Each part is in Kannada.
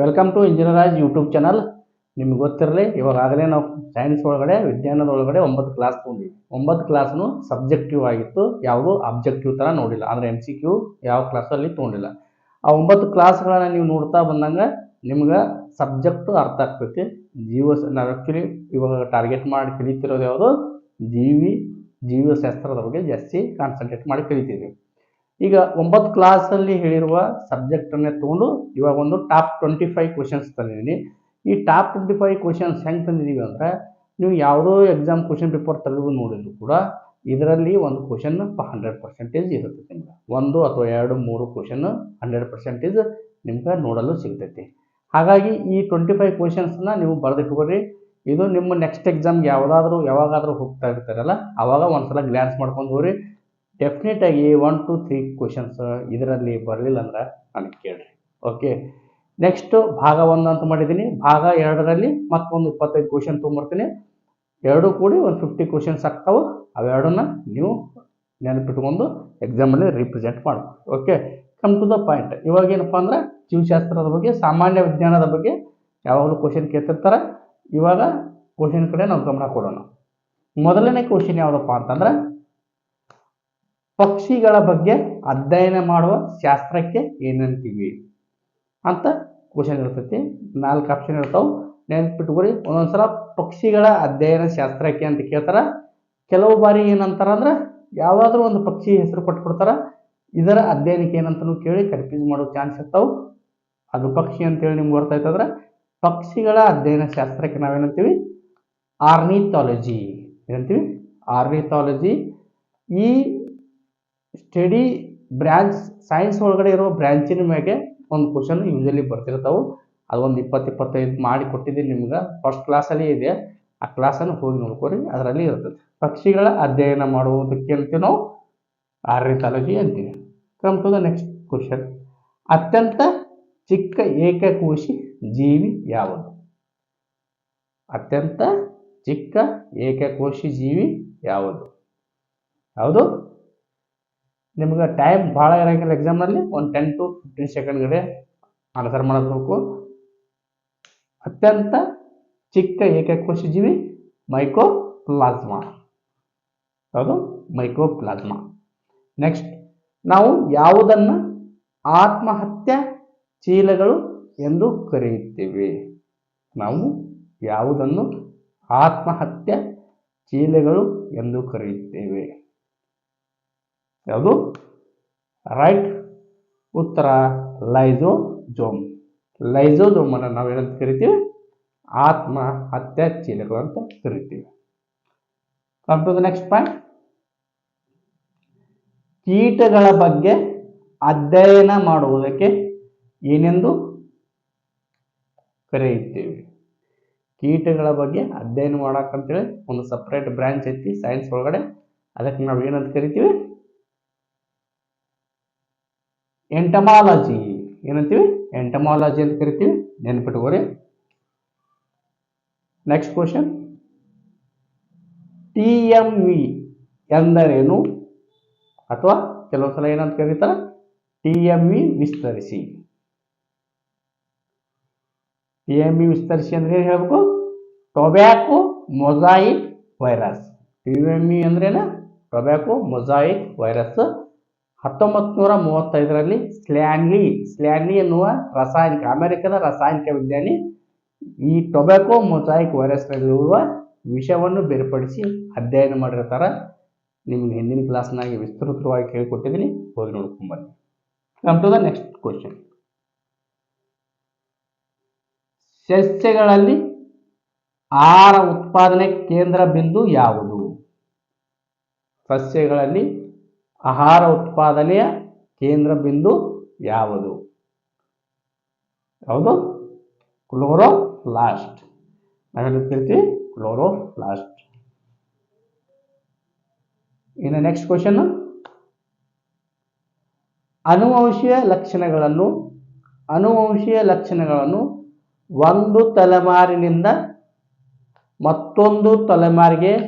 ವೆಲ್ಕಮ್ ಟು ಇಂಜಿನಿಯರಾಜ್ ಯೂಟ್ಯೂಬ್ ಚಾನಲ್ ನಿಮ್ಗೆ ಗೊತ್ತಿರಲಿ ಇವಾಗಲೇ ನಾವು ಸೈನ್ಸ್ ಒಳಗಡೆ, ವಿಜ್ಞಾನದ ಒಳಗಡೆ ಒಂಬತ್ತು ಕ್ಲಾಸ್ ತೊಗೊಂಡಿವಿ. ಒಂಬತ್ತು ಕ್ಲಾಸ್ನು ಸಬ್ಜೆಕ್ಟಿವ್ ಆಗಿತ್ತು. ಯಾವುದು ಅಬ್ಜೆಕ್ಟಿವ್ ಥರ ನೋಡಿಲ್ಲ. ಅಂದರೆ ಎಂ ಸಿ ಕ್ಯೂ ಯಾವ ಕ್ಲಾಸಲ್ಲಿ ತೊಗೊಂಡಿಲ್ಲ. ಆ ಒಂಬತ್ತು ಕ್ಲಾಸ್ಗಳನ್ನು ನೀವು ನೋಡ್ತಾ ಬಂದಂಗೆ ನಿಮ್ಗೆ ಸಬ್ಜೆಕ್ಟು ಅರ್ಥ ಆಗ್ತೈತಿ. ಜೀವ ನಾವು ಆ್ಯಕ್ಚುಲಿ ಇವಾಗ ಟಾರ್ಗೆಟ್ ಮಾಡಿ ಕಲಿತಿರೋದು ಯಾವುದು? ಜೀವಿ, ಜೀವಶಾಸ್ತ್ರದ ಬಗ್ಗೆ ಜಾಸ್ತಿ ಕಾನ್ಸಂಟ್ರೇಟ್ ಮಾಡಿ ಕಲಿತೀವಿ ಈಗ ಒಂಬತ್ತು ಕ್ಲಾಸಲ್ಲಿ ಹೇಳಿರುವ ಸಬ್ಜೆಕ್ಟನ್ನೇ ತೊಗೊಂಡು ಇವಾಗ ಒಂದು ಟಾಪ್ ಟ್ವೆಂಟಿ ಫೈವ್ ಕ್ವಶನ್ಸ್ ತಂದಿದ್ದೀನಿ. ಈ ಟಾಪ್ ಟ್ವೆಂಟಿ ಫೈವ್ ಕ್ವಶನ್ಸ್ ಹೆಂಗೆ ತಂದಿದ್ದೀವಿ ಅಂದರೆ ನೀವು ಯಾವುದೋ ಎಕ್ಸಾಮ್ ಕ್ವಶನ್ ಪೇಪರ್ ತೆಗೆದು ನೋಡಿದ್ರು ಕೂಡ ಇದರಲ್ಲಿ ಒಂದು ಕ್ವಶನ್ ಹಂಡ್ರೆಡ್ ಪರ್ಸೆಂಟೇಜ್ ಇರುತ್ತೆ ನಿಮ್ಗೆ. ಒಂದು ಅಥವಾ ಎರಡು, ಮೂರು ಕ್ವಶನ್ ಹಂಡ್ರೆಡ್ ಪರ್ಸೆಂಟೇಜ್ ನಿಮ್ಗೆ ನೋಡಲು ಸಿಗ್ತೈತಿ. ಹಾಗಾಗಿ ಈ ಟ್ವೆಂಟಿ ಫೈವ್ ಕ್ವಶನ್ಸ್ನ ನೀವು ಬರೆದಿಟ್ಕೊಳ್ರಿ. ಇದು ನಿಮ್ಮ ನೆಕ್ಸ್ಟ್ ಎಕ್ಸಾಮ್ಗೆ ಯಾವುದಾದ್ರೂ ಯಾವಾಗಾದರೂ ಹೋಗ್ತಾ ಇರ್ತಾರಲ್ಲ ಆವಾಗ ಒಂದ್ಸಲ ಗ್ಲ್ಯಾನ್ಸ್ ಮಾಡ್ಕೊಂಡು ಹೋಗ್ರಿ. ಡೆಫಿನೆಟ್ ಆಗಿ ಒನ್ ಟು ತ್ರೀ ಕ್ವಶನ್ಸ್ ಇದರಲ್ಲಿ ಬರಲಿಲ್ಲ ಅಂದ್ರೆ ನನಗೆ ಕೇಳ್ರಿ. ಓಕೆ ನೆಕ್ಸ್ಟ್ ಭಾಗ ಒಂದು ಅಂತ ಮಾಡಿದ್ದೀನಿ. ಭಾಗ ಎರಡರಲ್ಲಿ ಮತ್ತೊಂದು ಇಪ್ಪತ್ತೈದು ಕ್ವಶನ್ ತೊಗೊಂಬರ್ತೀನಿ. ಎರಡು ಕೂಡಿ ಒಂದು ಫಿಫ್ಟಿ ಕ್ವಶನ್ಸ್ ಆಗ್ತಾವೆ. ಅವೆರಡನ್ನ ನೀವು ನೆನಪಿಟ್ಕೊಂಡು ಎಕ್ಸಾಮಲ್ಲಿ ರಿಪ್ರೆಸೆಂಟ್ ಮಾಡಬೇಕು okay come to the point ಇವಾಗ ಏನಪ್ಪ ಅಂದ್ರೆ ಜೀವಶಾಸ್ತ್ರದ ಬಗ್ಗೆ, ಸಾಮಾನ್ಯ ವಿಜ್ಞಾನದ ಬಗ್ಗೆ ಯಾವಾಗಲೂ ಕ್ವಶನ್ ಕೇಳ್ತಿರ್ತಾರೆ. ಇವಾಗ ಕ್ವಶನ್ ಕಡೆ ನಾವು ಗಮನ ಕೊಡೋಣ. ಮೊದಲನೇ ಕ್ವಶನ್ ಯಾವುದಪ್ಪ ಅಂತಂದ್ರೆ ಪಕ್ಷಿಗಳ ಬಗ್ಗೆ ಅಧ್ಯಯನ ಮಾಡುವ ಶಾಸ್ತ್ರಕ್ಕೆ ಏನಂತೀವಿ ಅಂತ ಕ್ವಶನ್ ಇರ್ತೈತಿ. ನಾಲ್ಕು ಆಪ್ಷನ್ ಇರ್ತಾವೆ. ನೆನ್ಪಿಟ್ಕೊರಿ ಒಂದೊಂದ್ಸಲ ಪಕ್ಷಿಗಳ ಅಧ್ಯಯನ ಶಾಸ್ತ್ರಕ್ಕೆ ಅಂತ ಕೇಳ್ತಾರ. ಕೆಲವು ಬಾರಿ ಏನಂತಾರೆ ಅಂದ್ರೆ ಯಾವುದಾದ್ರೂ ಒಂದು ಪಕ್ಷಿ ಹೆಸರು ಕೊಟ್ಬಿಡ್ತಾರೆ. ಇದರ ಅಧ್ಯಯನಕ್ಕೆ ಏನಂತನೂ ಕೇಳಿ ಕನ್ಫ್ಯೂಸ್ ಮಾಡೋ ಚಾನ್ಸ್ ಇರ್ತಾವೆ. ಅದು ಪಕ್ಷಿ ಅಂತೇಳಿ ನಿಮ್ಗೆ ಗೊತ್ತಾಯ್ತಂದ್ರೆ ಪಕ್ಷಿಗಳ ಅಧ್ಯಯನ ಶಾಸ್ತ್ರಕ್ಕೆ ನಾವೇನಂತೀವಿ ಆರ್ನಿಥಾಲಜಿ ಏನಂತೀವಿ? ಆರ್ನಿಥಾಲಜಿ ಈ ಸ್ಟಡಿ ಬ್ರ್ಯಾಂಚ್ ಸೈನ್ಸ್ ಒಳಗಡೆ ಇರೋ ಬ್ರ್ಯಾಂಚಿನ ಮ್ಯಾಗೆ ಒಂದು ಕ್ವಶನ್ ಯೂಶಲಿ ಬರ್ತಿರ್ತಾವೆ. ಅದೊಂದು ಇಪ್ಪತ್ತು, ಇಪ್ಪತ್ತೈದು ಮಾಡಿ ಕೊಟ್ಟಿದ್ದೀನಿ ನಿಮ್ಗೆ. ಫಸ್ಟ್ ಕ್ಲಾಸಲ್ಲಿ ಇದೆ. ಆ ಕ್ಲಾಸನ್ನು ಹೋಗಿ ನೋಡ್ಕೊರಿ. ಅದರಲ್ಲಿ ಇರ್ತದೆ. ಪಕ್ಷಿಗಳ ಅಧ್ಯಯನ ಮಾಡುವುದಕ್ಕೆ ಅಂತೀವಿ ನಾವು. ಆರ್ನಿಥಾಲಜಿ ಅಂತೀವಿ. Come to the next question ಅತ್ಯಂತ ಚಿಕ್ಕ ಏಕಕೋಶಿ ಜೀವಿ ಯಾವುದು? ಅತ್ಯಂತ ಚಿಕ್ಕ ಏಕಕೋಶಿ ಜೀವಿ ಯಾವುದು? ಯಾವುದು? ನಿಮ್ಗೆ ಟೈಮ್ ಭಾಳ ಇರೋಂಗಿಲ್ಲ ಎಕ್ಸಾಮ್ನಲ್ಲಿ ಒಂದು ಟೆನ್ ಟು ಫಿಫ್ಟೀನ್ ಸೆಕೆಂಡ್ಗಡೆ ಆನ್ಸರ್ ಮಾಡಬೇಕು. ಅತ್ಯಂತ ಚಿಕ್ಕ ಏಕಕೋಶಿ ಜೀವಿ ಮೈಕೋ ಪ್ಲಾಸ್ಮಾ ಯಾವುದು? ಮೈಕೋ ಪ್ಲಾಸ್ಮಾ ನೆಕ್ಸ್ಟ್ ನಾವು ಯಾವುದನ್ನು ಆತ್ಮಹತ್ಯೆ ಚೀಲಗಳು ಎಂದು ಕರೆಯುತ್ತೇವೆ? ನಾವು ಯಾವುದನ್ನು ಆತ್ಮಹತ್ಯೆ ಚೀಲಗಳು ಎಂದು ಕರೆಯುತ್ತೇವೆ? ಯಾವುದು? ರೈಟ್ ಉತ್ತರ ಲೈಸೋಜೋಮ್ ನಾವು ನಾವೇನಂತ ಕರಿತೀವಿ? ಆತ್ಮ ಚೀಲಗಳು ಅಂತ ಕರಿತೀವಿ. Come to the next point ಕೀಟಗಳ ಬಗ್ಗೆ ಅಧ್ಯಯನ ಮಾಡುವುದಕ್ಕೆ ಏನೆಂದು ಕರೆಯುತ್ತೇವೆ? ಕೀಟಗಳ ಬಗ್ಗೆ ಅಧ್ಯಯನ ಮಾಡಕ್ಕಂತೇಳಿ ಒಂದು ಸಪ್ರೇಟ್ ಬ್ರಾಂಚ್ ಐತಿ ಸೈನ್ಸ್ ಒಳಗಡೆ. ಅದಕ್ಕೆ ನಾವು ಏನಂತ ಕರಿತೀವಿ? ಎಂಟಮಾಲಜಿ ಏನಂತೀವಿ? ಎಂಟಮಾಲಜಿ ಅಂತ ಕರಿತೀವಿ. ನೆನ್ಪಿಟ್ಕೋರಿ next question T M V ಎಂದರೇನು? ಅಥವಾ ಕೆಲವು ಸಲ ಏನಂತ ಕರೀತಾರೆ? ಟಿ ಎಂ ವಿ ವಿಸ್ತರಿಸಿ. ಟಿ ಎಂ ವಿ ವಿಸ್ತರಿಸಿ ಅಂದ್ರೆ ಏನು ಹೇಳ್ಬೇಕು? Tobacco mosaic virus T M V ಅಂದ್ರೇನ? ಟೊಬ್ಯಾಕೋ ಮೊಸಾಯಿಕ್ ವೈರಸ್ ಹತ್ತೊಂಬತ್ತು ನೂರ ಮೂವತ್ತೈದರಲ್ಲಿ ಸ್ಲ್ಯಾನ್ಲಿ ಸ್ಲ್ಯಾನ್ಲಿ ಎನ್ನುವ ರಾಸಾಯನಿಕ, ಅಮೆರಿಕದ ರಾಸಾಯನಿಕ ವಿಜ್ಞಾನಿ ಈ ಟೊಬ್ಯಾಕೋ ಮೊಸಾಯಿಕ್ ವೈರಸ್ನಲ್ಲಿರುವ ವಿಷವನ್ನು ಬೇರ್ಪಡಿಸಿ ಅಧ್ಯಯನ ಮಾಡಿರ್ತಾರೆ. ನಿಮ್ಗೆ ಹಿಂದಿನ ಕ್ಲಾಸ್ನಾಗೆ ವಿಸ್ತೃತವಾಗಿ ಕೇಳಿಕೊಟ್ಟಿದ್ದೀನಿ. ಹೋಗಿ ನೋಡ್ಕೊಂಬನ್ನಿ ದ ನೆಕ್ಸ್ಟ್ ಕ್ವಶನ್ ಸಸ್ಯಗಳಲ್ಲಿ ಆಹಾರ ಉತ್ಪಾದನೆ ಕೇಂದ್ರ ಬಿಂದು ಯಾವುದು? ಸಸ್ಯಗಳಲ್ಲಿ ಆಹಾರ ಉತ್ಪಾದನೆಯ ಕೇಂದ್ರ ಬಿಂದು ಯಾವುದು? ಯಾವುದು? ಕ್ಲೋರೋಫ್ಲಾಸ್ಟ್ ನಾವೇನಿರ್ತೀವಿ ಕ್ಲೋರೋ ಕ್ಲೋರೋಫ್ಲಾಸ್ಟ್ ಇನ್ನು ನೆಕ್ಸ್ಟ್ ಕ್ವಶನ್ ಅನುವಂಶೀಯ ಲಕ್ಷಣಗಳನ್ನು ಅನುವಂಶೀಯ ಲಕ್ಷಣಗಳನ್ನು ಒಂದು ತಲೆಮಾರಿನಿಂದ ಮತ್ತೊಂದು ತಲೆಮಾರಿಗೆ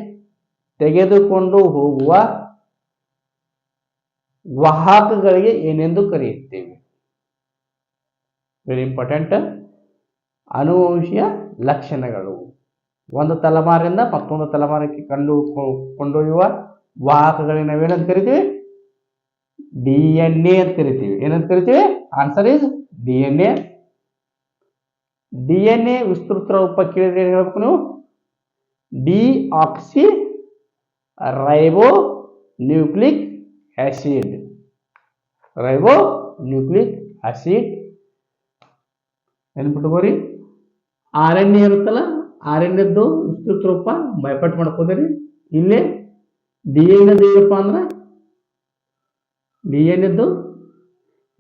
ತೆಗೆದುಕೊಂಡು ಹೋಗುವ ವಾಹಕಗಳಿಗೆ ಏನೆಂದು ಕರೆಯುತ್ತೇವೆ. ವೆರಿ ಇಂಪಾರ್ಟೆಂಟ್ ಅನುವಂಶೀಯ ಲಕ್ಷಣಗಳು. ಒಂದು ತಲೆಮಾರಿಂದ ಮತ್ತೊಂದು ತಲೆಮಾರಕ್ಕೆ ಕಂಡು ಕೊಂಡೊಯ್ಯುವ ವಾಹಕಗಳಿಗೆ ನಾವೇನಂತ ಕರಿತೀವಿ? ಡಿ ಎನ್ ಎ ಅಂತ ಕರಿತೀವಿ. ಏನಂತ ಕರಿತೀವಿ? Answer is D N A. D N A ವಿಸ್ತೃತ ರೂಪ ಕೇಳಿದ್ರೆ ಏನು ಹೇಳ್ಬೇಕು ನೀವು? D oxy ರೈಬೋ nucleic acid ರೈಬೋ nucleic acid ನೆನ್ಪಿಟ್ಕೋರಿ ಆರ್ ಎನ್ ಎ ಇರುತ್ತಲ್ಲ ಆರ್ ಎನ್ ಎದ್ದು ವಿಸ್ತೃತ ರೂಪ ಬೈಪಟ್ ಮಾಡ್ಕೋದ್ರಿ ಇಲ್ಲೇ ಡಿ ಎನ್ ಎದ್ದು ಏನಪ್ಪ ಅಂದ್ರೆ ಡಿ ಎನ್ ಎದ್ದು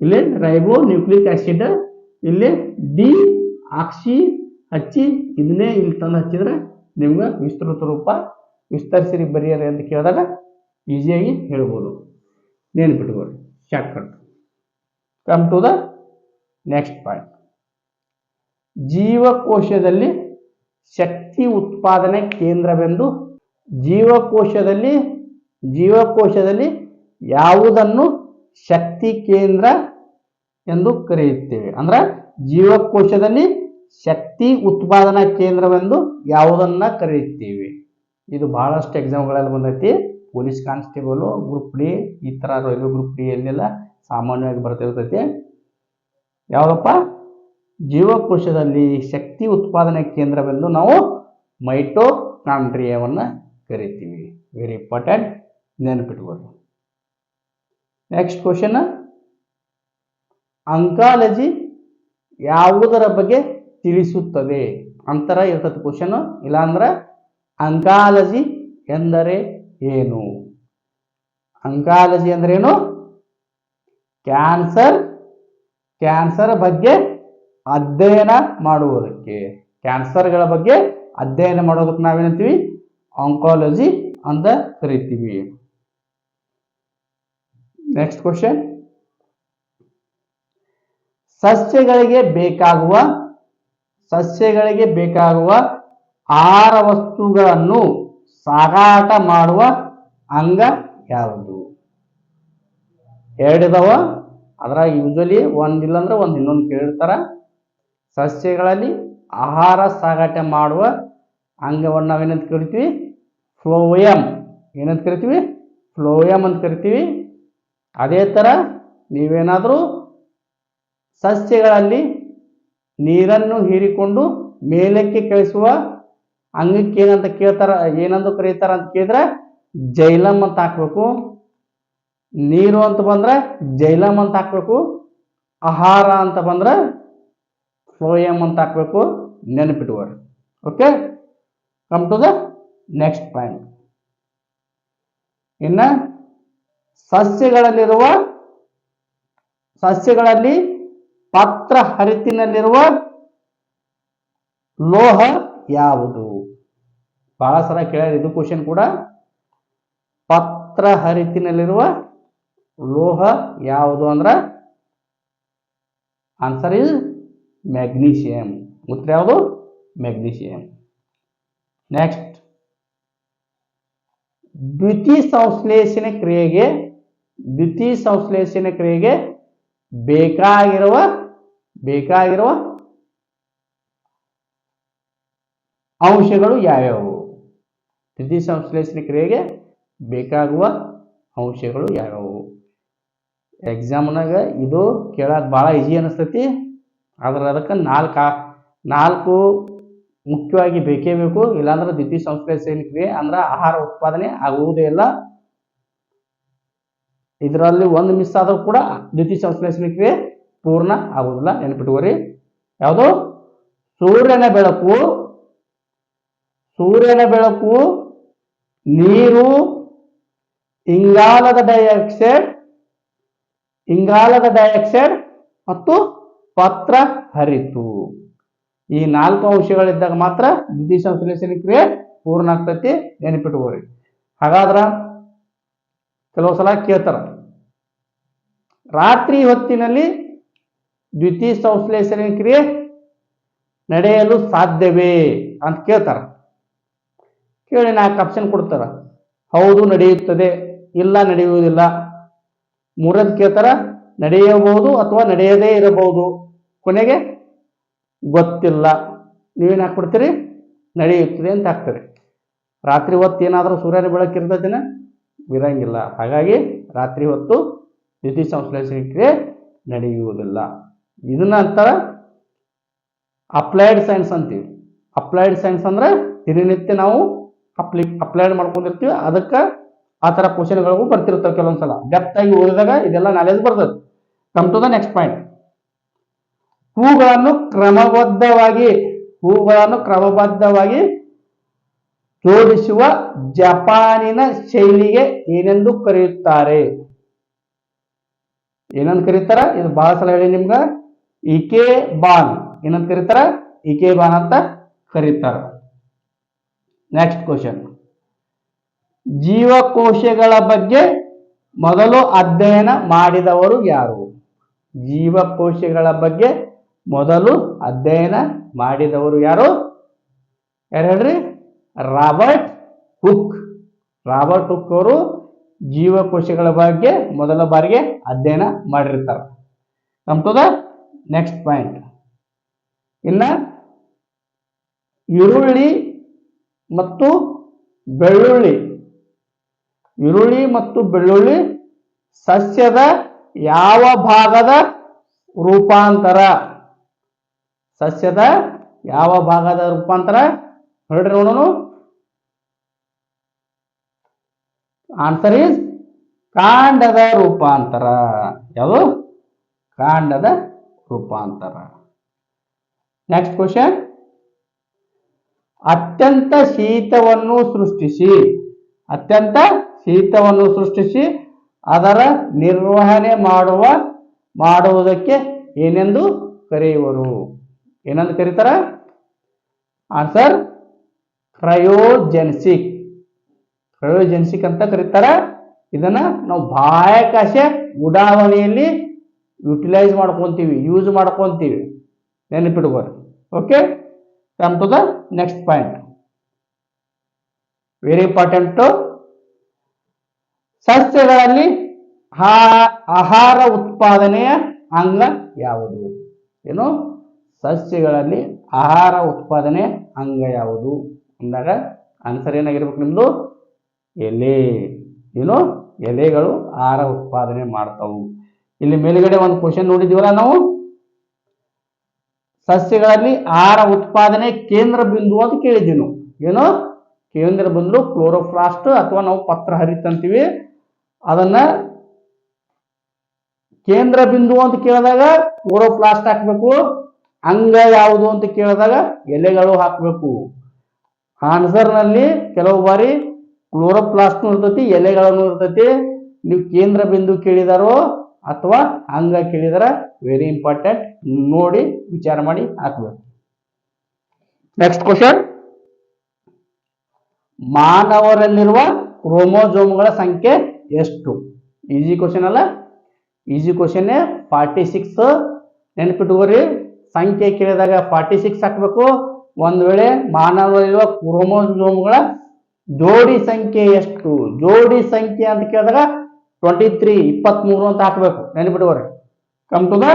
ಇಲ್ಲೇ ರೈಬೋ ನ್ಯೂಕ್ಲಿಕ್ ಆಸಿಡ್ ಇಲ್ಲೇ ಡಿ ಆಕ್ಸಿ ಹಚ್ಚಿ ಇದನ್ನೇ ಇಲ್ಲಿ ತಂದು ಹಚ್ಚಿದ್ರೆ ನಿಮ್ಗೆ ವಿಸ್ತೃತ ರೂಪ ವಿಸ್ತರಿಸಿರಿ ಬರೆಯರಿ ಅಂತ ಕೇಳಿದಾಗ ಈಸಿಯಾಗಿ ಹೇಳ್ಬೋದು. ನೆನ್ಪಿಟ್ಕೋರಿ shortcut come to the next point ಜೀವಕೋಶದಲ್ಲಿ ಶಕ್ತಿ ಉತ್ಪಾದನೆ ಕೇಂದ್ರವೆಂದು ಜೀವಕೋಶದಲ್ಲಿ ಜೀವಕೋಶದಲ್ಲಿ ಯಾವುದನ್ನು ಶಕ್ತಿ ಕೇಂದ್ರ ಎಂದು ಕರೆಯುತ್ತೇವೆ? ಅಂದ್ರೆ ಜೀವಕೋಶದಲ್ಲಿ ಶಕ್ತಿ ಉತ್ಪಾದನಾ ಕೇಂದ್ರವೆಂದು ಯಾವುದನ್ನ ಕರೆಯುತ್ತೇವೆ? ಇದು ಬಹಳಷ್ಟು ಎಕ್ಸಾಮ್ಗಳಲ್ಲಿ ಬಂದೈತಿ. ಪೊಲೀಸ್ ಕಾನ್ಸ್ಟೇಬಲ್ ಗ್ರೂಪ್ ಡಿ, ಈ ಥರ ರೈಲ್ವೆ ಗ್ರೂಪ್ ಡಿ ಎಲ್ಲೆಲ್ಲ ಸಾಮಾನ್ಯವಾಗಿ ಬರ್ತಿರ್ತೈತಿ ಯಾವುದಪ್ಪ? ಜೀವಕೋಶದಲ್ಲಿ ಶಕ್ತಿ ಉತ್ಪಾದನೆ ಕೇಂದ್ರವೆಂದು ನಾವು ಮೈಟೋಕಾಂಡ್ರಿಯಾವನ್ನು ಕರಿತೀವಿ. ವೆರಿ ಇಂಪಾರ್ಟೆಂಟ್ ನೆನಪಿಟ್ಕೊಳ್ಳಿ ನೆಕ್ಸ್ಟ್ ಕ್ವಶನ್ ಅಂಕಾಲಜಿ ಯಾವುದರ ಬಗ್ಗೆ ತಿಳಿಸುತ್ತದೆ? ಅಂತರ ಇರ್ತದೆ ಕ್ವಶನ್ ಇಲ್ಲಾಂದ್ರೆ ಅಂಕಾಲಜಿ ಎಂದರೆ ಏನು? ಅಂಕಾಲಜಿ ಅಂದ್ರೆ ಏನು ಕ್ಯಾನ್ಸರ್ ಕ್ಯಾನ್ಸರ್ ಬಗ್ಗೆ ಅಧ್ಯಯನ ಮಾಡುವುದಕ್ಕೆ. ಕ್ಯಾನ್ಸರ್ಗಳ ಬಗ್ಗೆ ಅಧ್ಯಯನ ಮಾಡೋದಕ್ಕೆ ನಾವೇನಂತೀವಿ? ಆಂಕಾಲಜಿ ಅಂತ ಕರಿತೀವಿ. ನೆಕ್ಸ್ಟ್ ಕ್ವಶನ್ ಸಸ್ಯಗಳಿಗೆ ಬೇಕಾಗುವ ಸಸ್ಯಗಳಿಗೆ ಬೇಕಾಗುವ ಆಹಾರ ವಸ್ತುಗಳನ್ನು ಸಾಗಾಟ ಮಾಡುವ ಅಂಗ ಯಾವುದು? ಎರಡಿದಾವ ಅದರ ಯೂಶಲಿ ಒಂದಿಲ್ಲ ಅಂದ್ರೆ ಒಂದು ಇನ್ನೊಂದು ಕೇಳಿರ್ತಾರ. ಸಸ್ಯಗಳಲ್ಲಿ ಆಹಾರ ಸಾಗಾಟ ಮಾಡುವ ಅಂಗವನ್ನು ನಾವೇನಂತ ಕರಿತೀವಿ? ಫ್ಲೋಯಮ್. ಏನಂತ ಕರಿತೀವಿ? ಫ್ಲೋಯಮ್ ಅಂತ ಕರಿತೀವಿ. ಅದೇ ಥರ ನೀವೇನಾದರೂ ಸಸ್ಯಗಳಲ್ಲಿ ನೀರನ್ನು ಹೀರಿಕೊಂಡು ಮೇಲಕ್ಕೆ ಕಳಿಸುವ ಅಂಗಕ್ಕೆ ಏನಂತ ಕೇಳ್ತಾರ, ಏನಂದು ಕರೀತಾರ ಅಂತ ಕೇಳಿದ್ರೆ ಜೈಲಂ ಅಂತ ಹಾಕ್ಬೇಕು. ನೀರು ಅಂತ ಬಂದ್ರೆ ಜೈಲಮ್ ಅಂತ ಹಾಕ್ಬೇಕು. ಆಹಾರ ಅಂತ ಬಂದ್ರೆ ಫ್ಲೋಯಮ್ ಅಂತ ಹಾಕ್ಬೇಕು. ನೆನಪಿಟ್ಕೊಳ್ಳಿ. Okay? Come to the next point ಇನ್ನು ಸಸ್ಯಗಳಲ್ಲಿರುವ, ಸಸ್ಯಗಳಲ್ಲಿ ಪತ್ರ ಹರಿತಿನಲ್ಲಿರುವ ಲೋಹ ಯಾವುದು? ಬಹಳ ಸಲ ಕೇಳಿದ. ಇದು ಕ್ವಶನ್ ಕೂಡ ಪತ್ರ ಹರಿತಿನಲ್ಲಿರುವ ಲೋಹ ಯಾವುದು ಅಂದ್ರ ಆನ್ಸರ್ ಇಸ್ ಮ್ಯಾಗ್ನೀಷಿಯಂ ಉತ್ತರ ಯಾವುದು? ಮ್ಯಾಗ್ನೀಷಿಯಂ ನೆಕ್ಸ್ಟ್ ದ್ವಿತೀಯ ಸಂಶ್ಲೇಷಣ ಕ್ರಿಯೆಗೆ ದ್ವಿತೀಯ ಸಂಶ್ಲೇಷಣ ಕ್ರಿಯೆಗೆ ಬೇಕಾಗಿರುವ ಬೇಕಾಗಿರುವ ಅಂಶಗಳು ಯಾವ್ಯಾವು? ದ್ವಿತೀಯ ಸಂಶ್ಲೇಷಣೆ ಕ್ರಿಯೆಗೆ ಬೇಕಾಗುವ ಅಂಶಗಳು ಯಾವ್ಯಾವು? ಎಕ್ಸಾಮ್ನಾಗ ಇದು ಕೇಳಕ್ಕೆ ಭಾಳ ಈಜಿ ಅನಿಸ್ತೈತಿ. ಆದ್ರೆ ಅದಕ್ಕೆ ನಾಲ್ಕು ನಾಲ್ಕು ಮುಖ್ಯವಾಗಿ ಬೇಕೇ ಬೇಕು. ಇಲ್ಲಾಂದ್ರೆ ದ್ವಿತೀಯ ಸಂಶ್ಲೇಷಣೆ ಕ್ರಿಯೆ ಅಂದ್ರೆ ಆಹಾರ ಉತ್ಪಾದನೆ ಆಗುವುದೇ ಇಲ್ಲ. ಇದರಲ್ಲಿ ಒಂದು ಮಿಸ್ ಆದರೂ ಕೂಡ ದ್ವಿತೀಯ ಸಂಶ್ಲೇಷಣೆ ಕ್ರಿಯೆ ಪೂರ್ಣ ಆಗುವುದಿಲ್ಲ ನೆನಪಿಟ್ಕೋರಿ ಯಾವುದು? ಸೂರ್ಯನ ಬೆಳಕು. ಸೂರ್ಯನ ಬೆಳಕು ನೀರು ಇಂಗಾಲದ ಡೈಆಕ್ಸೈಡ್ ಇಂಗಾಲದ ಡೈಆಕ್ಸೈಡ್ ಮತ್ತು ಪತ್ರ ಹರಿತು. ಈ ನಾಲ್ಕು ಅಂಶಗಳಿದ್ದಾಗ ಮಾತ್ರ ದ್ವಿತೀಯ ಸಂಶ್ಲೇಷಣೆ ಕ್ರಿಯೆ ಪೂರ್ಣ ಆಗ್ತೈತಿ ನೆನಪಿಟ್ಕೋರಿ ಹಾಗಾದ್ರೆ ಕೆಲವು ಸಲ ಕೇಳ್ತಾರ, ರಾತ್ರಿ ಹೊತ್ತಿನಲ್ಲಿ ದ್ವಿತೀಯ ಸಂಶ್ಲೇಷಣೆ ಕ್ರಿಯೆ ನಡೆಯಲು ಸಾಧ್ಯವೇ ಅಂತ ಕೇಳ್ತಾರ. ಕೇಳಿ ನಾಲ್ಕು ಆಪ್ಷನ್ ಕೊಡ್ತಾರ. ಹೌದು ನಡೆಯುತ್ತದೆ, ಇಲ್ಲ ನಡೆಯುವುದಿಲ್ಲ. ಮೂರದ್ದು ಕೇಳ್ತಾರ, ನಡೆಯಬಹುದು ಅಥವಾ ನಡೆಯದೇ ಇರಬಹುದು. ಕೊನೆಗೆ ಗೊತ್ತಿಲ್ಲ. ನೀವೇನು ಹಾಕ್ಬಿಡ್ತೀರಿ? ನಡೆಯುತ್ತದೆ ಅಂತ ಹಾಕ್ತೀರಿ. ರಾತ್ರಿ ಹೊತ್ತು ಏನಾದರೂ ಸೂರ್ಯನ ಬೆಳಕು ಇರ್ತೈತಿನ ಇರಂಗಿಲ್ಲ. ಹಾಗಾಗಿ ರಾತ್ರಿ ಹೊತ್ತು ದ್ಯುತಿ ಸಂಶ್ಲೇಷಣೆ ನಡೆಯುವುದಿಲ್ಲ. ಇದನ್ನ ನಂತರ ಅಪ್ಲೈಡ್ ಸೈನ್ಸ್ ಅಂತೀವಿ. ಅಪ್ಲೈಡ್ ಸೈನ್ಸ್ ಅಂದ್ರೆ ದಿನನಿತ್ಯ ನಾವು ಅಪ್ಲಿ ಅಪ್ಲೈಡ್ ಮಾಡ್ಕೊಂಡಿರ್ತೀವಿ, ಅದಕ್ಕೆ ಆ ಥರ ಕ್ವಶನ್ಗಳಿಗೂ ಬರ್ತಿರ್ತಾರೆ ಕೆಲವೊಂದ್ಸಲ ಡೆಪ್ತ್ ಆಗಿ ಓದಿದಾಗ ಇದೆಲ್ಲ ನಾಲೆಜ್ ಬರ್ತದೆ. Come to the next point ಹೂಗಳನ್ನು ಕ್ರಮಬದ್ಧವಾಗಿ ಹೂಗಳನ್ನು ಕ್ರಮಬದ್ಧವಾಗಿ ಜೋಡಿಸುವ ಜಪಾನಿನ ಶೈಲಿಗೆ ಏನೆಂದು ಕರೆಯುತ್ತಾರೆ? ಏನಂತ ಕರೀತಾರ? ಇದು ಬಹಳ ಸಲ ಹೇಳಿ ನಿಮ್ಗ. ಇಕೆ ಬಾನ್. ಏನಂತ ಕರೀತಾರ? ಇಕೆ ಬಾನ್ ಅಂತ ಕರೀತಾರ. ನೆಕ್ಸ್ಟ್ ಕ್ವಶನ್ ಜೀವಕೋಶಗಳ ಬಗ್ಗೆ ಮೊದಲು ಅಧ್ಯಯನ ಮಾಡಿದವರು ಯಾರು? ಜೀವಕೋಶಗಳ ಬಗ್ಗೆ ಮೊದಲು ಅಧ್ಯಯನ ಮಾಡಿದವರು ಯಾರು? ಯಾರು ಹೇಳ್ರಿ? Robert Hooke. ರಾಬರ್ಟ್ ಹುಕ್ ಅವರು ಜೀವಕೋಶಗಳ ಬಗ್ಗೆ ಮೊದಲ ಬಾರಿಗೆ ಅಧ್ಯಯನ ಮಾಡಿರ್ತಾರೆ. ನಮ್ತದ ನೆಕ್ಸ್ಟ್ ಪಾಯಿಂಟ್ ಇನ್ನ ಈರುಳ್ಳಿ ಮತ್ತು ಬೆಳ್ಳುಳ್ಳಿ. ಈರುಳ್ಳಿ ಮತ್ತು ಬೆಳ್ಳುಳ್ಳಿ ಸಸ್ಯದ ಯಾವ ಭಾಗದ ರೂಪಾಂತರ? ಸಸ್ಯದ ಯಾವ ಭಾಗದ ರೂಪಾಂತರ? ಹೇಳ್ರಿ ನೋಡೋಣ ಆನ್ಸರ್ ಈಸ್ ಕಾಂಡದ ರೂಪಾಂತರ. ಯಾವುದು? ಕಾಂಡದ ರೂಪಾಂತರ. ನೆಕ್ಸ್ಟ್ ಕ್ವಶನ್ ಅತ್ಯಂತ ಶೀತವನ್ನು ಸೃಷ್ಟಿಸಿ, ಅತ್ಯಂತ ಶೀತವನ್ನು ಸೃಷ್ಟಿಸಿ ಅದರ ನಿರ್ವಹಣೆ ಮಾಡುವ, ಮಾಡುವುದಕ್ಕೆ ಏನೆಂದು ಕರೆಯುವರು? ಏನೆಂದು ಕರೀತಾರ? ಆನ್ಸರ್, ಕ್ರಯೋಜೆನ್ಸಿಕ್. ಕ್ರಯೋಜೆನ್ಸಿಕ್ ಅಂತ ಕರೀತಾರ. ಇದನ್ನ ನಾವು ಬಾಹ್ಯಾಕಾಶ ಉಡಾವಣೆಯಲ್ಲಿ ಯುಟಿಲೈಸ್ ಮಾಡ್ಕೊತೀವಿ, ಯೂಸ್ ಮಾಡ್ಕೊತೀವಿ. ನೆನಪಿಡ್ಬೋದು okay? Come to the next point very to ಸಸ್ಯಗಳಲ್ಲಿ ಆಹಾರ ಉತ್ಪಾದನೆಯ ಅಂಗ ಯಾವುದು? ಏನು? ಸಸ್ಯಗಳಲ್ಲಿ ಆಹಾರ ಉತ್ಪಾದನೆ ಅಂಗ ಯಾವುದು? ಅಂದಾಗ ಆನ್ಸರ್ ಏನಾಗಿರ್ಬೇಕು ನಿಮ್ಮದು ಎಲೆ. ಏನು? ಎಲೆಗಳು ಆಹಾರ ಉತ್ಪಾದನೆ ಮಾಡ್ತಾವು. ಇಲ್ಲಿ ಮೇಲುಗಡೆ ಒಂದು ಕ್ವಶನ್ ನೋಡಿದೀವಲ್ಲ ನಾವು? ಸಸ್ಯಗಳಲ್ಲಿ ಆಹಾರ ಉತ್ಪಾದನೆ ಕೇಂದ್ರ ಬಿಂದು ಅಂತ ಕೇಳಿದ್ವಿ ನಾವು. ಏನು? ಕೇಂದ್ರ ಬಿಂದು ಕ್ಲೋರೋಫ್ಲಾಸ್ಟ್ ಅಥವಾ ನಾವು ಪತ್ರ ಹರಿತಂತೀವಿ ಅದನ್ನ ಕೇಂದ್ರ ಬಿಂದು ಅಂತ ಕೇಳಿದಾಗ ಕ್ಲೋರೋಫ್ಲಾಸ್ಟ್ ಹಾಕ್ಬೇಕು. ಅಂಗ ಯಾವುದು ಅಂತ ಕೇಳಿದಾಗ ಎಲೆಗಳು ಹಾಕಬೇಕು. ಆನ್ಸರ್ನಲ್ಲಿ ಕೆಲವು ಬಾರಿ ಕ್ಲೋರೋಪ್ಲಾಸ್ಟ್ ಇರ್ತೈತಿ ಎಲೆಗಳನ್ನು ಇರ್ತೈತಿ ನೀವು ಕೇಂದ್ರ ಬಿಂದು ಕೇಳಿದಾರೋ ಅಥವಾ ಹಂಗ ಕೇಳಿದ್ರೆ ವೆರಿ ಇಂಪಾರ್ಟೆಂಟ್ ನೋಡಿ ವಿಚಾರ ಮಾಡಿ ಹಾಕ್ಬೇಕು. ನೆಕ್ಸ್ಟ್ ಕ್ವಶನ್ ಮಾನವರಲ್ಲಿರುವ ಕ್ರೋಮೋಜೋಮ್ಗಳ ಸಂಖ್ಯೆ ಎಷ್ಟು? ಈಸಿ ಕ್ವಶನ್ ಅಲ್ಲ? ಈಸಿ ಕ್ವಶನ್ ಫಾರ್ಟಿ ಸಿಕ್ಸ್ ನೆನಪಿಟ್ಕೋರಿ ಸಂಖ್ಯೆ ಕೇಳಿದಾಗ ಫಾರ್ಟಿ ಸಿಕ್ಸ್ ಹಾಕ್ಬೇಕು. ಒಂದ್ ವೇಳೆ ಮಾನವರಲ್ಲಿರುವ ಕ್ರೋಮೋಜೋಮ್ಗಳ ಜೋಡಿ ಸಂಖ್ಯೆ ಎಷ್ಟು? ಜೋಡಿ ಸಂಖ್ಯೆ ಅಂತ ಕೇಳಿದಾಗ ಟ್ವೆಂಟಿ ತ್ರೀ ಇಪ್ಪತ್ಮೂರು ಅಂತ ಹಾಕಬೇಕು. ನೆನಪಿಟ್ಕೋರಿ come to the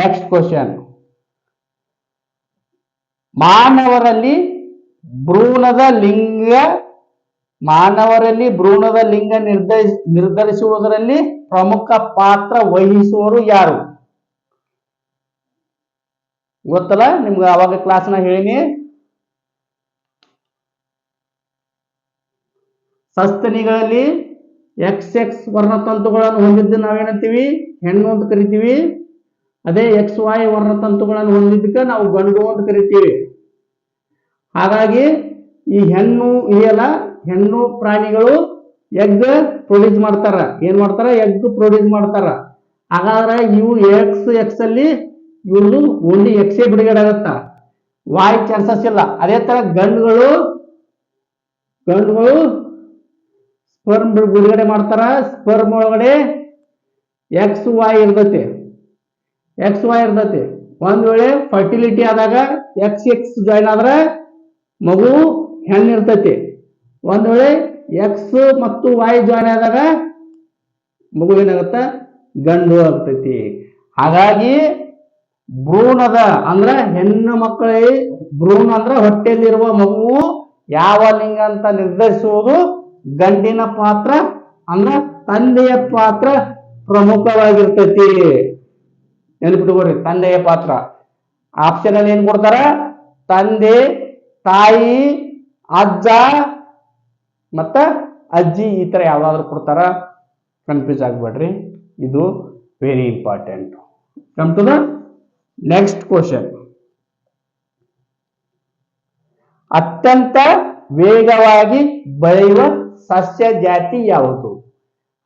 next question ಮಾನವರಲ್ಲಿ ಭ್ರೂಣದ ಲಿಂಗ, ಮಾನವರಲ್ಲಿ ಭ್ರೂಣದ ಲಿಂಗ ನಿರ್ಧರಿಸ, ನಿರ್ಧರಿಸುವುದರಲ್ಲಿ ಪ್ರಮುಖ ಪಾತ್ರ ವಹಿಸುವವರು ಯಾರು? ಗೊತ್ತಲ್ಲ? ನಿಮ್ಗೆ ಅವಾಗ ಕ್ಲಾಸ್ನ ಹೇಳಿನಿ. ಸಸ್ತನಿಗಳಲ್ಲಿ ಎಕ್ಸ್ ಎಕ್ಸ್ ವರ್ಣತಂತುಗಳನ್ನು ಹೊಂದಿದ್ದು ನಾವೇನಂತೀವಿ? ಹೆಣ್ಣು ಅಂತ ಕರಿತೀವಿ. ಅದೇ ಎಕ್ಸ್ ವೈ ವರ್ಣತಂತುಗಳನ್ನು ಹೊಂದಿದ್ದಕ್ಕೆ ನಾವು ಗಂಡು ಅಂತ ಕರಿತೀವಿ. ಹಾಗಾಗಿ ಈ ಹೆಣ್ಣು ಇದೆಯಲ್ಲ, ಹೆಣ್ಣು ಪ್ರಾಣಿಗಳು ಎಗ್ ಪ್ರೊಡ್ಯೂಸ್ ಮಾಡ್ತಾರ. ಏನ್ ಮಾಡ್ತಾರ? ಎಗ್ ಪ್ರೊಡ್ಯೂಸ್ ಮಾಡ್ತಾರ. ಹಾಗಾದ್ರೆ ಇವು ಎಕ್ಸ್ ಎಕ್ಸ್ ಅಲ್ಲಿ ಇವ್ರದ್ದು ಓನ್ಲಿ ಎಕ್ಸೇ ಬಿಡುಗಡೆ ಆಗತ್ತ ವಾಯ್ ಚಾನ್ಸಸ್ ಇಲ್ಲ. ಅದೇ ತರ ಗಂಡುಗಳು ಗಂಡುಗಳು ಸ್ಪರ್ಮ್ ಬಿಡುಗಡೆ ಮಾಡ್ತಾರ? ಸ್ಪರ್ಮ್ ಒಳಗಡೆ ಎಕ್ಸ್ ವೈ ಇರ್ತತಿ. ಎಕ್ಸ್ ವೈ ಇರ್ತತಿ. ಒಂದ್ ವೇಳೆ ಫರ್ಟಿಲಿಟಿ ಆದಾಗ ಎಕ್ಸ್ ಎಕ್ಸ್ ಜಾಯಿನ್ ಆದ್ರೆ ಮಗು ಹೆಣ್ಣು ಇರ್ತೈತಿ. ಒಂದ್ ವೇಳೆ ಎಕ್ಸ್ ಮತ್ತು ವೈ ಜಾಯ್ನ್ ಆದಾಗ ಮಗು ಏನಾಗತ್ತ? ಗಂಡು ಆಗ್ತೈತಿ. ಹಾಗಾಗಿ ಭ್ರೂಣದ ಅಂದ್ರ ಹೆಣ್ಣು ಮಕ್ಕಳಿಗೆ ಭ್ರೂಣ ಅಂದ್ರ ಹೊಟ್ಟೆಯಲ್ಲಿರುವ ಮಗು ಯಾವ ಲಿಂಗ ಅಂತ ನಿರ್ಧರಿಸುವುದು? ಗಂಡಿನ ಪಾತ್ರ ಅಂದ್ರ ತಂದೆಯ ಪಾತ್ರ ಪ್ರಮುಖವಾಗಿರ್ತೈತಿ. ನೆನಪಿಟ್ಕೋರಿ ತಂದೆಯ ಪಾತ್ರ. ಆಪ್ಷನ್ ಅಲ್ಲಿ ಏನ್ ಕೊಡ್ತಾರ? ತಂದೆ, ತಾಯಿ, ಅಜ್ಜ ಮತ್ತ ಅಜ್ಜಿ ಈ ತರ ಯಾವ್ದಾದ್ರು ಕೊಡ್ತಾರ? ಕನ್ಫ್ಯೂಸ್ ಆಗ್ಬೇಡ್ರಿ. ಇದು very important come to the next question ಅತ್ಯಂತ ವೇಗವಾಗಿ ಬೆಳೆಯುವ ಸಸ್ಯ ಜಾತಿ ಯಾವುದು?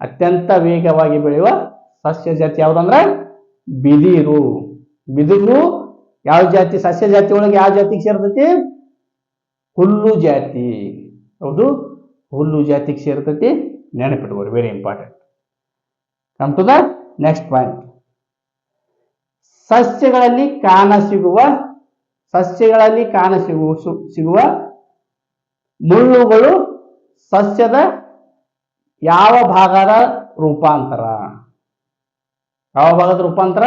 ಅತ್ಯಂತ ವೇಗವಾಗಿ ಬೆಳೆಯುವ ಸಸ್ಯ ಜಾತಿ ಯಾವುದು ಅಂದ್ರೆ ಬಿದಿರು. ಬಿದಿರು ಯಾವ ಜಾತಿ? ಸಸ್ಯ ಜಾತಿ ಒಳಗೆ ಯಾವ ಜಾತಿಗೆ ಸೇರ್ತೈತಿ? ಹುಲ್ಲು ಜಾತಿ. ಹೌದು, ಹುಲ್ಲು ಜಾತಿಗೆ ಸೇರ್ತೈತಿ. ನೆನಪಿಟ್ಕೋರಿ very important come to the next point ಸಸ್ಯಗಳಲ್ಲಿ ಕಾಣ ಸಿಗುವ, ಸಸ್ಯಗಳಲ್ಲಿ ಕಾಣ ಸಿಗುವ ಸಿಗುವ ಮುಳ್ಳುಗಳು ಸಸ್ಯದ ಯಾವ ಭಾಗದ ರೂಪಾಂತರ? ಯಾವ ಭಾಗದ ರೂಪಾಂತರ?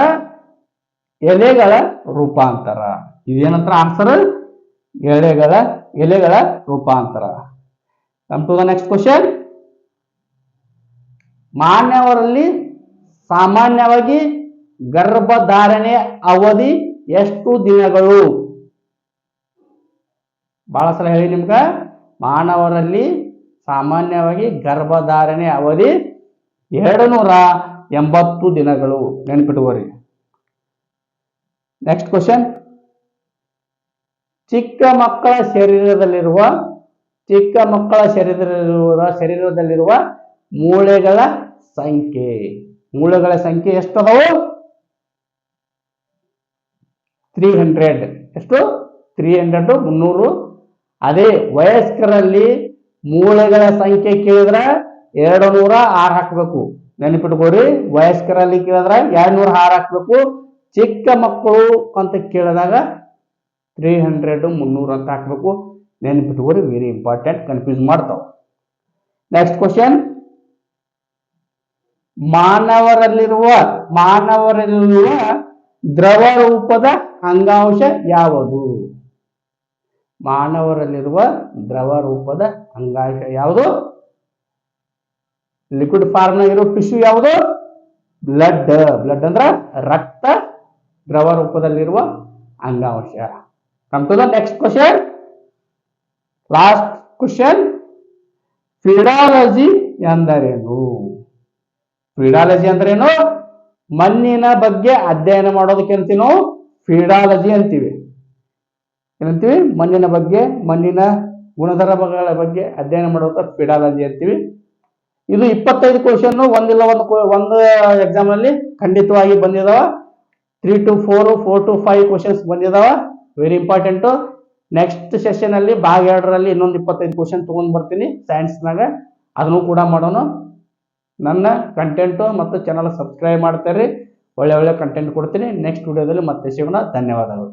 ಎಲೆಗಳ ರೂಪಾಂತರ. ಇದೇನಂತರ ಆನ್ಸರ್ ಎಲೆಗಳ ಎಲೆಗಳ ರೂಪಾಂತರ. Come to the next question ಮಾನ್ಯವರಲ್ಲಿ ಸಾಮಾನ್ಯವಾಗಿ ಗರ್ಭಧಾರಣೆ ಅವಧಿ ಎಷ್ಟು ದಿನಗಳು? ಬಹಳ ಸಲ ಹೇಳಿ ನಿಮ್ಗ. ಮಾನವರಲ್ಲಿ ಸಾಮಾನ್ಯವಾಗಿ ಗರ್ಭಧಾರಣೆ ಅವಧಿ ಎರಡು ನೂರ ಎಂಬತ್ತು ದಿನಗಳು. ನೆನಪಿಡುವರಿ ನೆಕ್ಸ್ಟ್ ಕ್ವಶನ್ ಚಿಕ್ಕ ಮಕ್ಕಳ ಶರೀರದಲ್ಲಿರುವ, ಚಿಕ್ಕ ಮಕ್ಕಳ ಶರೀರದಲ್ಲಿರುವ ಶರೀರದಲ್ಲಿರುವ ಮೂಳೆಗಳ ಸಂಖ್ಯೆ. ಮೂಳೆಗಳ ಸಂಖ್ಯೆ ಎಷ್ಟು ಅದಾವು? ತ್ರೀ ಹಂಡ್ರೆಡ್ ಎಷ್ಟು? ತ್ರೀ ಹಂಡ್ರೆಡ್ ಮುನ್ನೂರು. ಅದೇ ವಯಸ್ಕರಲ್ಲಿ ಮೂಳೆಗಳ ಸಂಖ್ಯೆ ಕೇಳಿದ್ರೆ ಎರಡು ನೂರ ಆರು ಹಾಕ್ಬೇಕು. ನೆನಪಿಟ್ಕೋರಿ ವಯಸ್ಕರಲ್ಲಿ ಕೇಳಿದ್ರೆ ಎರಡು ನೂರ ಆರು ಹಾಕ್ಬೇಕು. ಚಿಕ್ಕ ಮಕ್ಕಳು ಅಂತ ಕೇಳಿದಾಗ ತ್ರೀ ಹಂಡ್ರೆಡ್ ಮುನ್ನೂರು ಅಂತ ಹಾಕ್ಬೇಕು. ನೆನಪಿಟ್ಕೋರಿ ವೆರಿ ಇಂಪಾರ್ಟೆಂಟ್ ಕನ್ಫ್ಯೂಸ್ ಮಾಡ್ತಾವೆ. ನೆಕ್ಸ್ಟ್ ಕ್ವಶನ್ ಮಾನವರಲ್ಲಿರುವ ಮಾನವರಲ್ಲಿರುವ ದ್ರವ ರೂಪದ ಅಂಗಾಂಶ ಯಾವುದು? ಮಾನವರಲ್ಲಿರುವ ದ್ರವ ರೂಪದ ಅಂಗಾಂಶ ಯಾವುದು? ಲಿಕ್ವಿಡ್ ಫಾರ್ಮ್ ಇರೋ ಟಿಶ್ಯೂ ಯಾವುದು? ಬ್ಲಡ್ ಬ್ಲಡ್ ಅಂದ್ರ ರಕ್ತ ದ್ರವ ರೂಪದಲ್ಲಿರುವ ಅಂಗಾಂಶ come next question last question ಫಿಡಾಲಜಿ ಎಂದರೇನು? ಫಿಡಾಲಜಿ ಅಂದ್ರೇನು ಮಣ್ಣಿನ ಬಗ್ಗೆ ಅಧ್ಯಯನ ಮಾಡೋದಕ್ಕೆ ಅಂತೀನೋ? ಫಿಡಾಲಜಿ ಅಂತೀವಿ. ಏನಂತೀವಿ? ಮಣ್ಣಿನ ಬಗ್ಗೆ, ಮಣ್ಣಿನ ಗುಣಧರ್ಮಗಳ ಬಗ್ಗೆ ಅಧ್ಯಯನ ಮಾಡುವಂಥ ಫಿಡಾಲಜಿ ಅಂತೀವಿ. ಇದು ಇಪ್ಪತ್ತೈದು ಕ್ವಶನ್ ಒಂದಿಲ್ಲ ಒಂದು ಒಂದು ಎಕ್ಸಾಮ್ ಅಲ್ಲಿ ಖಂಡಿತವಾಗಿ ಬಂದಿದಾವ. Three to four four to five questions ಬಂದಿದಾವ. Very important next session ಅಲ್ಲಿ, ಭಾಗ ಎರಡರಲ್ಲಿ ಇನ್ನೊಂದು ಇಪ್ಪತ್ತೈದು ಕ್ವಶನ್ ತಗೊಂಡ್ ಬರ್ತೀನಿ ಸೈನ್ಸ್ನಾಗ ಅದನ್ನು ಕೂಡ ಮಾಡೋಣ. ನನ್ನ ಕಂಟೆಂಟು ಮತ್ತು ಚಾನಲ್ ಸಬ್ಸ್ಕ್ರೈಬ್ ಮಾಡ್ತಾರೆ. ಒಳ್ಳೆ ಒಳ್ಳೆ ಕಂಟೆಂಟ್ ಕೊಡ್ತೀನಿ. ನೆಕ್ಸ್ಟ್ ವಿಡಿಯೋದಲ್ಲಿ ಮತ್ತೆ ಸಿಗೋಣ. ಧನ್ಯವಾದಗಳು.